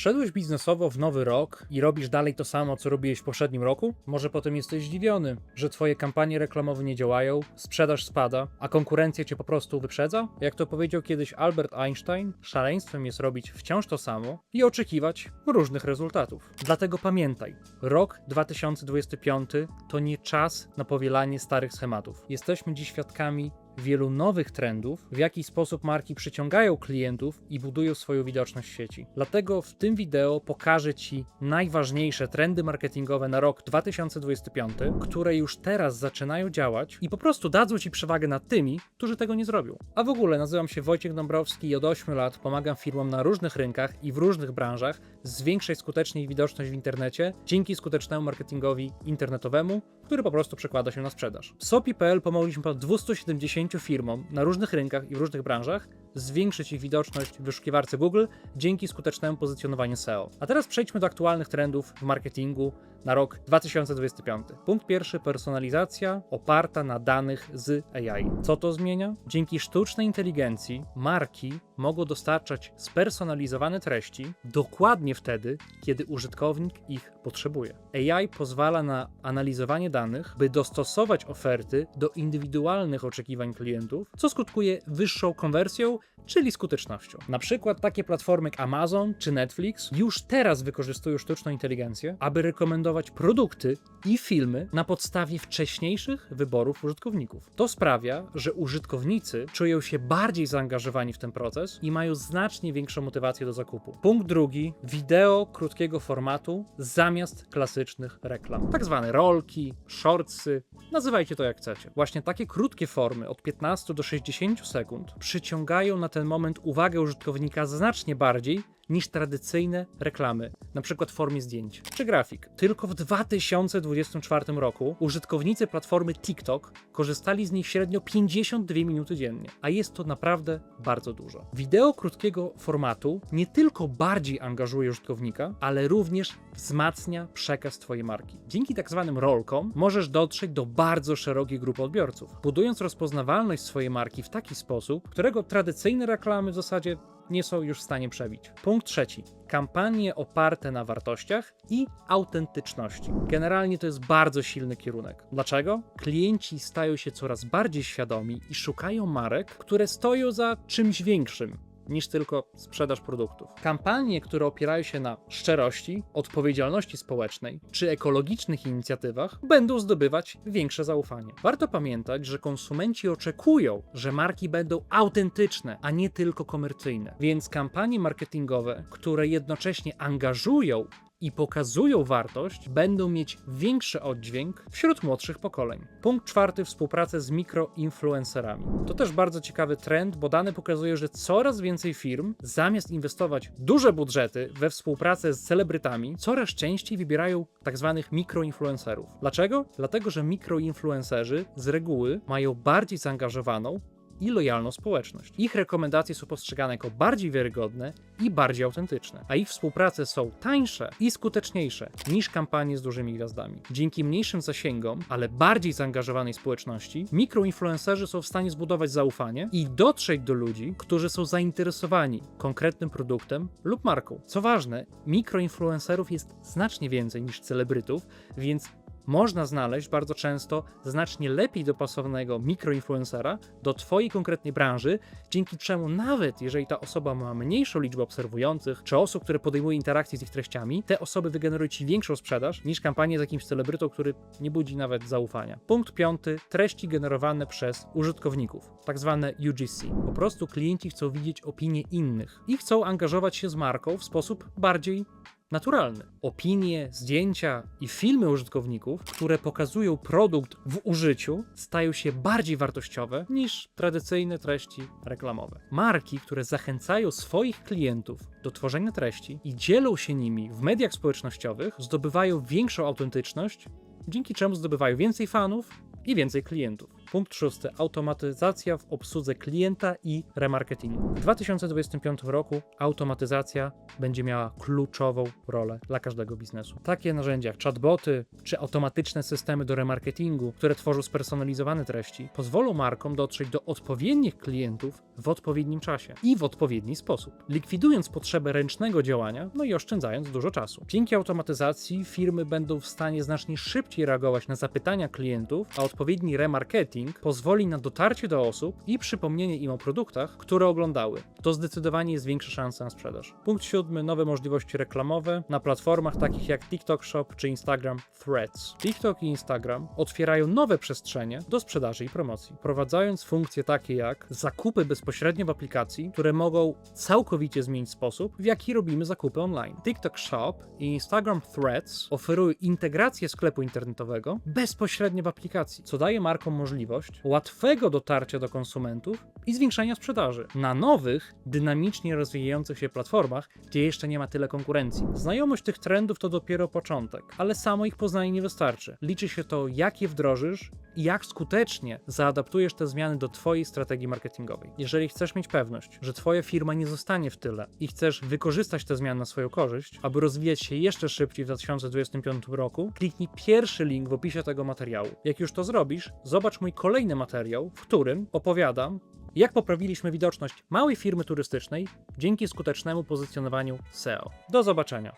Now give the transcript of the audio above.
Wszedłeś biznesowo w nowy rok i robisz dalej to samo, co robiłeś w poprzednim roku? Może potem jesteś zdziwiony, że twoje kampanie reklamowe nie działają, sprzedaż spada, a konkurencja cię po prostu wyprzedza? Jak to powiedział kiedyś Albert Einstein, szaleństwem jest robić wciąż to samo i oczekiwać różnych rezultatów. Dlatego pamiętaj, rok 2025 to nie czas na powielanie starych schematów. Jesteśmy dziś świadkami wielu nowych trendów, w jaki sposób marki przyciągają klientów i budują swoją widoczność w sieci. Dlatego w tym wideo pokażę Ci najważniejsze trendy marketingowe na rok 2025, które już teraz zaczynają działać i po prostu dadzą Ci przewagę nad tymi, którzy tego nie zrobią. A w ogóle nazywam się Wojciech Dąbrowski i od 8 lat pomagam firmom na różnych rynkach i w różnych branżach zwiększać skutecznie ich widoczność w internecie dzięki skutecznemu marketingowi internetowemu, który po prostu przekłada się na sprzedaż. W Sopi.pl pomogliśmy ponad 270 firmom na różnych rynkach i w różnych branżach zwiększyć ich widoczność w wyszukiwarce Google dzięki skutecznemu pozycjonowaniu SEO. A teraz przejdźmy do aktualnych trendów w marketingu na rok 2025. Punkt pierwszy personalizacja oparta na danych z AI. Co to zmienia? Dzięki sztucznej inteligencji marki mogą dostarczać spersonalizowane treści dokładnie wtedy, kiedy użytkownik ich potrzebuje. AI pozwala na analizowanie danych, by dostosować oferty do indywidualnych oczekiwań klientów, co skutkuje wyższą konwersją, czyli skutecznością. Na przykład takie platformy jak Amazon czy Netflix już teraz wykorzystują sztuczną inteligencję, aby rekomendować produkty i filmy na podstawie wcześniejszych wyborów użytkowników. To sprawia, że użytkownicy czują się bardziej zaangażowani w ten proces i mają znacznie większą motywację do zakupu. Punkt drugi: wideo krótkiego formatu zamiast klasycznych reklam. Tak zwane rolki, shortsy, nazywajcie to jak chcecie. Właśnie takie krótkie formy od 15 do 60 sekund przyciągają na ten moment uwagę użytkownika znacznie bardziej niż tradycyjne reklamy, przykład w formie zdjęć czy grafik. Tylko w 2024 roku użytkownicy platformy TikTok korzystali z nich średnio 52 minuty dziennie, a jest to naprawdę bardzo dużo. Wideo krótkiego formatu nie tylko bardziej angażuje użytkownika, ale również wzmacnia przekaz Twojej marki. Dzięki tak zwanym rolkom możesz dotrzeć do bardzo szerokiej grupy odbiorców, budując rozpoznawalność swojej marki w taki sposób, którego tradycyjne reklamy w zasadzie nie są już w stanie przebić. Punkt trzeci. Kampanie oparte na wartościach i autentyczności. Generalnie to jest bardzo silny kierunek. Dlaczego? Klienci stają się coraz bardziej świadomi i szukają marek, które stoją za czymś większym niż tylko sprzedaż produktów. Kampanie, które opierają się na szczerości, odpowiedzialności społecznej czy ekologicznych inicjatywach, będą zdobywać większe zaufanie. Warto pamiętać, że konsumenci oczekują, że marki będą autentyczne, a nie tylko komercyjne. Więc kampanie marketingowe, które jednocześnie angażują i pokazują wartość, będą mieć większy oddźwięk wśród młodszych pokoleń. Punkt czwarty współpraca z mikroinfluencerami. To też bardzo ciekawy trend, bo dane pokazują, że coraz więcej firm zamiast inwestować duże budżety we współpracę z celebrytami, coraz częściej wybierają tak zwanych mikroinfluencerów. Dlaczego? Dlatego, że mikroinfluencerzy z reguły mają bardziej zaangażowaną i lojalną społeczność. Ich rekomendacje są postrzegane jako bardziej wiarygodne i bardziej autentyczne, a ich współprace są tańsze i skuteczniejsze niż kampanie z dużymi gwiazdami. Dzięki mniejszym zasięgom, ale bardziej zaangażowanej społeczności, mikroinfluencerzy są w stanie zbudować zaufanie i dotrzeć do ludzi, którzy są zainteresowani konkretnym produktem lub marką. Co ważne, mikroinfluencerów jest znacznie więcej niż celebrytów, więc można znaleźć bardzo często znacznie lepiej dopasowanego mikroinfluencera do Twojej konkretnej branży, dzięki czemu nawet jeżeli ta osoba ma mniejszą liczbę obserwujących, czy osób, które podejmują interakcje z ich treściami, te osoby wygenerują Ci większą sprzedaż niż kampanie z jakimś celebrytą, który nie budzi nawet zaufania. Punkt piąty. Treści generowane przez użytkowników, tak zwane UGC. Po prostu klienci chcą widzieć opinie innych i chcą angażować się z marką w sposób bardziej naturalny. Opinie, zdjęcia i filmy użytkowników, które pokazują produkt w użyciu, stają się bardziej wartościowe niż tradycyjne treści reklamowe. Marki, które zachęcają swoich klientów do tworzenia treści i dzielą się nimi w mediach społecznościowych, zdobywają większą autentyczność, dzięki czemu zdobywają więcej fanów i więcej klientów. Punkt szósty. Automatyzacja w obsłudze klienta i remarketingu. W 2025 roku automatyzacja będzie miała kluczową rolę dla każdego biznesu. Takie narzędzia jak chatboty czy automatyczne systemy do remarketingu, które tworzą spersonalizowane treści, pozwolą markom dotrzeć do odpowiednich klientów w odpowiednim czasie i w odpowiedni sposób, likwidując potrzebę ręcznego działania, no i oszczędzając dużo czasu. Dzięki automatyzacji firmy będą w stanie znacznie szybciej reagować na zapytania klientów, a odpowiedni remarketing pozwoli na dotarcie do osób i przypomnienie im o produktach, które oglądały. To zdecydowanie jest większa szansa na sprzedaż. Punkt siódmy. Nowe możliwości reklamowe na platformach takich jak TikTok Shop czy Instagram Threads. TikTok i Instagram otwierają nowe przestrzenie do sprzedaży i promocji, wprowadzając funkcje takie jak zakupy bezpośrednio w aplikacji, które mogą całkowicie zmienić sposób, w jaki robimy zakupy online. TikTok Shop i Instagram Threads oferują integrację sklepu internetowego bezpośrednio w aplikacji, co daje markom możliwość łatwego dotarcia do konsumentów i zwiększania sprzedaży na nowych, dynamicznie rozwijających się platformach, gdzie jeszcze nie ma tyle konkurencji. Znajomość tych trendów to dopiero początek, ale samo ich poznanie nie wystarczy. Liczy się to, jak je wdrożysz i jak skutecznie zaadaptujesz te zmiany do Twojej strategii marketingowej. Jeżeli chcesz mieć pewność, że Twoja firma nie zostanie w tyle i chcesz wykorzystać te zmiany na swoją korzyść, aby rozwijać się jeszcze szybciej w 2025 roku, kliknij pierwszy link w opisie tego materiału. Jak już to zrobisz, zobacz mój kolejny materiał, w którym opowiadam, jak poprawiliśmy widoczność małej firmy turystycznej dzięki skutecznemu pozycjonowaniu SEO. Do zobaczenia.